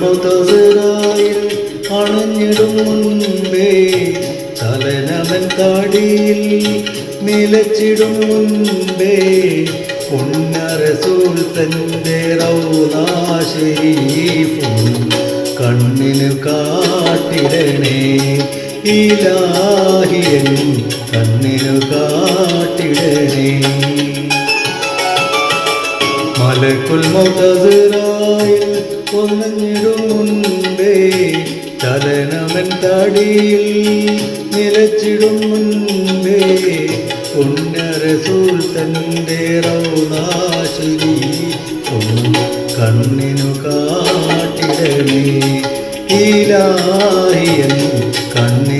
മുതസിറായിൽ അണഞ്ഞിടും മുൻപേ തലനവൻ കാടിയിൽ നിലച്ചിടും മുൻപേ പുണ്യറസൂൽ തന്റെ റൗനാശരീഫും കണ്ണിന് കാട്ടിടണേ. ഇലാഹിയൻ കണ്ണിനു കാട്ടിടണേ. മലക്കുൽ മൗതസിറായിൽ മുൻപേ ചലനമൻ താടിയിൽ നിലച്ചിടും മുൻപേ പുണ്യറസൂൽ തന്റെ റൗണാശുരി കണ്ണിനു കാട്ടിടമേ. ഈലാഹിയൻ കണ്ണിനു